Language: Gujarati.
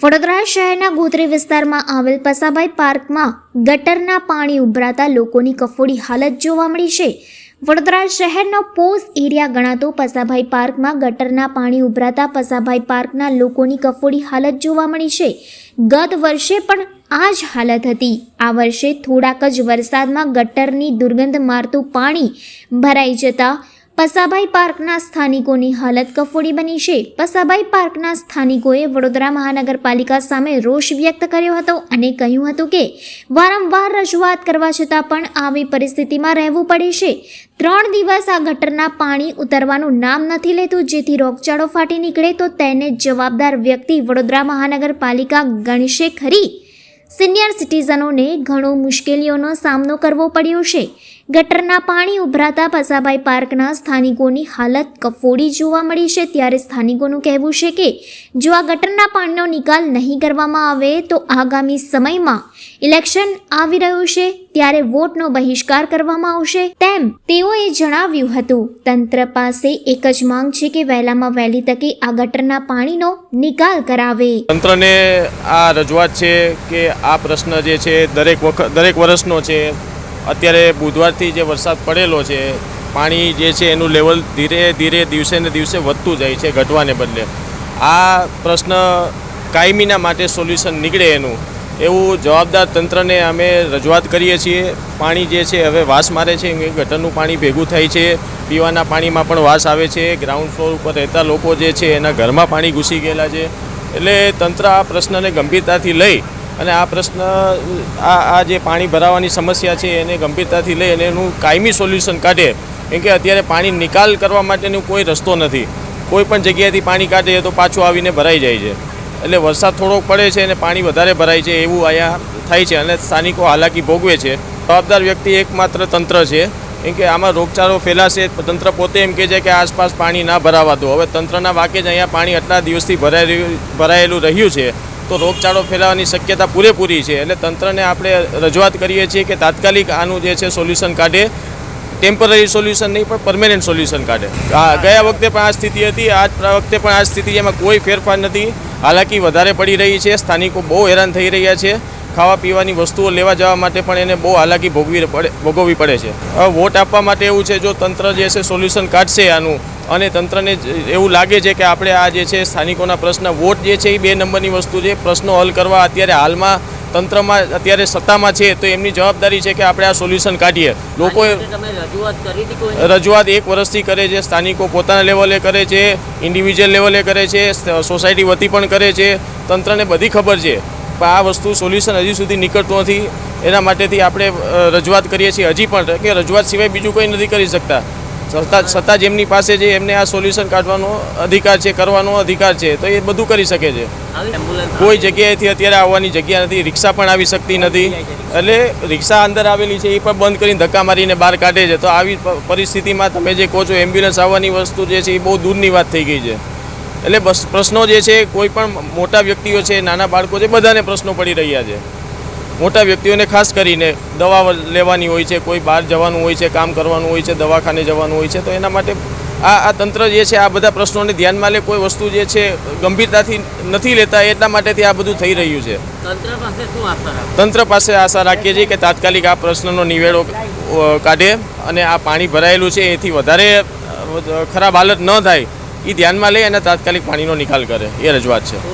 વડોદરા શહેરના ગોત્રી વિસ્તારમાં આવેલ પસાભાઈ પાર્કમાં ગટરના પાણી ઉભરાતા લોકોની કફોડી હાલત જોવા મળી છે. વડોદરા શહેરનો પોસ એરિયા ગણાતો પસાભાઈ પાર્કમાં ગટરના પાણી ઉભરાતા પસાભાઈ પાર્કના લોકોની કફોડી હાલત જોવા મળી છે. ગત વર્ષે પણ આ જ હાલત હતી. આ વર્ષે થોડાક જ વરસાદમાં ગટરની દુર્ગંધ મારતું પાણી ભરાઈ જતા પસાભાઈ પાર્કના સ્થાનિકોની હાલત કફોડી બની છે. પસાભાઈ પાર્કના સ્થાનિકોએ વડોદરા મહાનગરપાલિકા સામે રોષ વ્યક્ત કર્યો હતો અને કહ્યું હતું કે, વારંવાર રજૂઆત કરવા છતાં પણ આવી પરિસ્થિતિમાં રહેવું પડે છે. ત્રણ દિવસ આ ગટરના પાણી ઉતરવાનું નામ નથી લેતું, જેથી રોગચાળો ફાટી નીકળે તો તેને જવાબદાર વ્યક્તિ વડોદરા મહાનગરપાલિકા ગણશે ખરી. સિનિયર સિટીઝનોને ઘણો મુશ્કેલીઓનો સામનો કરવો પડ્યો છે. ગટરના પાણી ઉભરાતા પસાભાઈ પાર્કના સ્થાનિકોની હાલત કફોડી જોવા મળી છે. ત્યારે સ્થાનિકોનું કહેવું છે કે, જો આ ગટરના પાણીનો નિકાલ નહીં કરવામાં આવે, તો આગામી સમયમાં ઇલેક્શન આવી રહ્યું છે. ત્યારે વોટનો બહિષ્કાર કરવામાં આવશે તેમ તેઓએ જણાવ્યું હતું. તંત્ર પાસે એક જ માંગ છે કે વહેલામાં વહેલી તકે આ ગટરના પાણીનો નિકાલ કરાવે. તંત્રને આ રજૂઆત છે કે આ પ્રશ્ન જે છે, દરેક વખત દરેક વર્ષનો છે. અત્યારે બુધવારથી જે વરસાદ પડેલો છે, પાણી જે છે એનું લેવલ ધીરે ધીરે દિવસે ને દિવસે વધતું જાય છે ઘટવાને બદલે. આ પ્રશ્ન કાયમીના માટે સોલ્યુશન નીકળે એનું. એવું જવાબદાર તંત્રને અમે રજૂઆત કરીએ છીએ. પાણી જે છે હવે વાસ મારે છે એ ગટરનું પાણી ભેગું થાય છે. પીવાના પાણીમાં પણ વાસ આવે છે. ગ્રાઉન્ડ ફ્લોર ઉપર રહેતા લોકો જે છે એના ઘરમાં પાણી ઘૂસી ગયેલા છે. એટલે તંત્ર આ પ્રશ્નને ગંભીરતાથી લઈ અને આ પ્રશ્ન, આ આ જે પાણી ભરાવાની સમસ્યા છે એને ગંભીરતાથી લઈ અને એનું કાયમી સોલ્યુશન કાઢે. કેમ કે અત્યારે પાણી નિકાલ કરવા માટેનો કોઈ રસ્તો નથી. કોઈ પણ જગ્યાએથી પાણી કાઢે તો પાછું આવીને ભરાઈ જાય છે. એટલે વરસાદ થોડોક પડે છે અને પાણી વધારે ભરાય છે એવું અહીંયા થાય છે અને સ્થાનિકો હાલાકી ભોગવે છે. જવાબદાર વ્યક્તિ એકમાત્ર તંત્ર છે. કેમ કે આમાં રોગચાળો ફેલાશે, તંત્ર પોતે એમ કહે છે કે આસપાસ પાણી ના ભરાવાતું. હવે તંત્રના વાકે જ અહીંયા પાણી આટલા દિવસથી ભરાઈ ભરાયેલું રહ્યું છે. તો રોગચાળો ફેલાવાની શક્યતા પૂરેપૂરી છે. એટલે તંત્રને આપણે રજૂઆત કરીએ છીએ કે તાત્કાલિક આનું જે છે સોલ્યુશન કાઢે. ટેમ્પરરી સોલ્યુશન નહીં, પણ પરમેનન્ટ સોલ્યુશન કાઢે. ગયા વખતે પણ આ સ્થિતિ હતી આ વખતે પણ આ સ્થિતિ એમાં કોઈ ફેરફાર નથી. હાલાકી વધારે પડી રહી છે, સ્થાનિકો બહુ હેરાન થઈ રહ્યા છે. ખાવા પીવાની વસ્તુઓ લેવા જવા માટે પણ એને બહુ હાલાકી ભોગવી પડે ભોગવવી પડે છે. હવે વોટ આપવા માટે એવું છે જો તંત્ર જે છે સોલ્યુશન કાઢશે આનું અને તંત્રને એવું લાગે છે કે આપણે આ જે છે સ્થાનિકોના પ્રશ્ન વોટ જે છે એ બે નંબરની વસ્તુ છે. પ્રશ્નો હલ કરવા અત્યારે હાલમાં તંત્રમાં અત્યારે સત્તામાં છે તો એમની જવાબદારી છે કે આપણે આ સોલ્યુશન કાઢીએ. લોકોએ રજૂઆત એક વર્ષથી કરે છે સ્થાનિકો પોતાના લેવલે કરે છે ઇન્ડિવિજ્યુઅલ લેવલે કરે છે સોસાયટી વતી પણ કરે છે. તંત્રને બધી ખબર છે. પણ આ વસ્તુ સોલ્યુશન હજી સુધી નીકળતું નથી. એના માટેથી આપણે રજૂઆત કરીએ છીએ. હજી પણ કે રજૂઆત સિવાય બીજું કંઈ નથી કરી શકતા. સત્તા સત્તા જેમની પાસે છે, એમને આ સોલ્યુશન કાઢવાનો અધિકાર છે, કરવાનો અધિકાર છે, તો એ બધું કરી શકે છે. કોઈ જગ્યાએથી અત્યારે આવવાની જગ્યા નથી, રિક્ષા પણ આવી શકતી નથી. એટલે રિક્ષા અંદર આવેલી છે, એ પણ બંધ કરીને ધક્કા મારીને બહાર કાઢે છે. તો આવી પરિસ્થિતિમાં તમે જે કહો છો એમ્બ્યુલન્સ આવવાની વસ્તુ જે છે, એ બહુ દૂરની વાત થઈ ગઈ છે. એટલે બસ પ્રશ્નો જે છે કોઈ પણ મોટા વ્યક્તિઓ છે નાના બાળકો છે બધાને પ્રશ્નો પડી રહ્યા છે. મોટા વ્યક્તિઓને ખાસ કરીને દવા લેવાની હોય છે કોઈ બહાર જવાનું હોય છે કામ કરવાનું હોય છે દવાખાને જવાનું હોય છે તો એના માટે આ આ તંત્ર જે છે આ બધા પ્રશ્નોને ધ્યાનમાં લે કોઈ વસ્તુ જે છે ગંભીરતાથી નથી લેતા એટલા માટેથી આ બધું થઈ રહ્યું છે. તંત્ર પાસે આશા રાખો? તંત્ર પાસે આશા રાખીએ છીએ કે તાત્કાલિક આ પ્રશ્નનો નિવેડો કાઢે અને આ પાણી ભરાયેલું છે એથી વધારે ખરાબ હાલત ન થાય. એ ધ્યાનમાં લઈ અને તાત્કાલિક પાણીનો નિકાલ કરે. એ રજૂઆત છે.